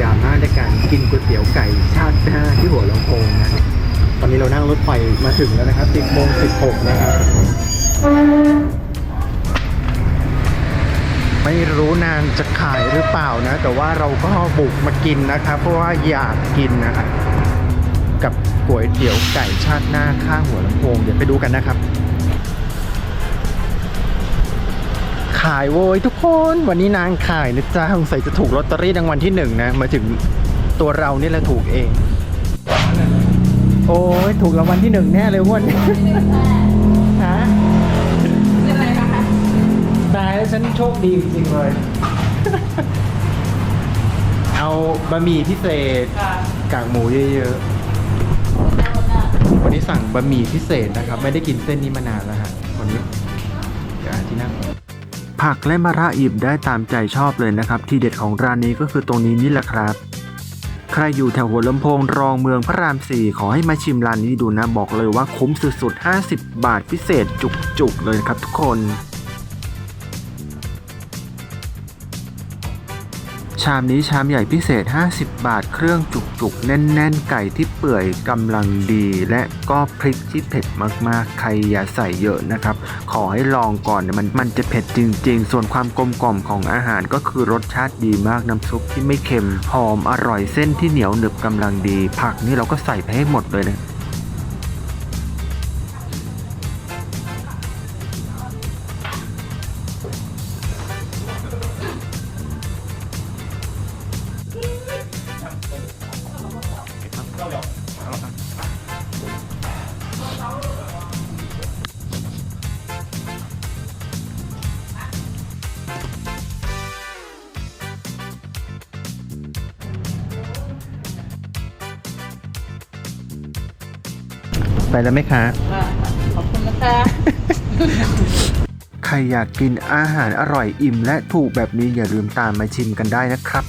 ยามมากในการกินก๋วยเตี๋ยวไก่ชาติหน้าที่หัวลำโพงนะตอนนี้เรานั่งรถไฟมาถึงแล้วนะครับ10โมง16นะครับไม่รู้นางจะขายหรือเปล่านะ แต่ว่าเราก็บุกมากินนะครับ เพราะว่าอยากกินนะครับกับก๋วยเตี๋ยวไก่ชาติหน้าข้างหัวลำโพงเดี๋ยวไปดูกันนะครับ ขายโว้ยทุกคนวันนี้นางขายนะจ๊ะสงสัยจะถูกลอตเตอรี่รางวัลที่หนึ่งนะมาถึงตัวเรานี่แหละถูกเอง โอ้ยถูกรางวัลที่หนึ่งแน่เลยวันนี้ฮะตายแล้วฉันโชคดีจริงๆเลย เอาบะหมี่พิเศษกากหมูเยอะๆ วันนี้สั่งบะหมี่พิเศษนะครับ ไม่ได้กินเส้นนี้มานานแล้วฮะวันนี้เดี๋ยวอ่านที่นั่ง ผักและมะระอิบได้ตามใจชอบเลยนะครับ ที่เด็ดของร้านนี้ก็คือตรงนี้นี่แหละครับ ใครอยู่แถวหัวลำโพงรองเมืองพระรามสี่ขอให้มาชิมร้านนี้ดูนะบอกเลยว่าคุ้มสุดๆ 50 บาทพิเศษจุกๆเลยครับทุกคน ชามนี้ชามใหญ่พิเศษ 50 บาท เครื่องจุกๆ แน่น ๆ ไก่ที่เปื่อยกำลังดี และก็พริกที่เผ็ดมากๆ ใครอย่าใส่เยอะนะครับ ขอให้ลองก่อนมันมันจะเผ็ดจริง ๆ ส่วนความกลมกล่อมของอาหารก็คือรสชาติดีมากน้ำซุปที่ไม่เค็ม หอมอร่อยเส้นที่เหนียวหนึบกำลังดี ผักนี่เราก็ใส่ไปให้หมดเลยนะ ไปแล้วไหมคะค่ะขอบคุณนะคะ ใครอยากกินอาหารอร่อยอิ่มและถูกแบบนี้อย่าลืมตามมาชิมกันได้นะครับ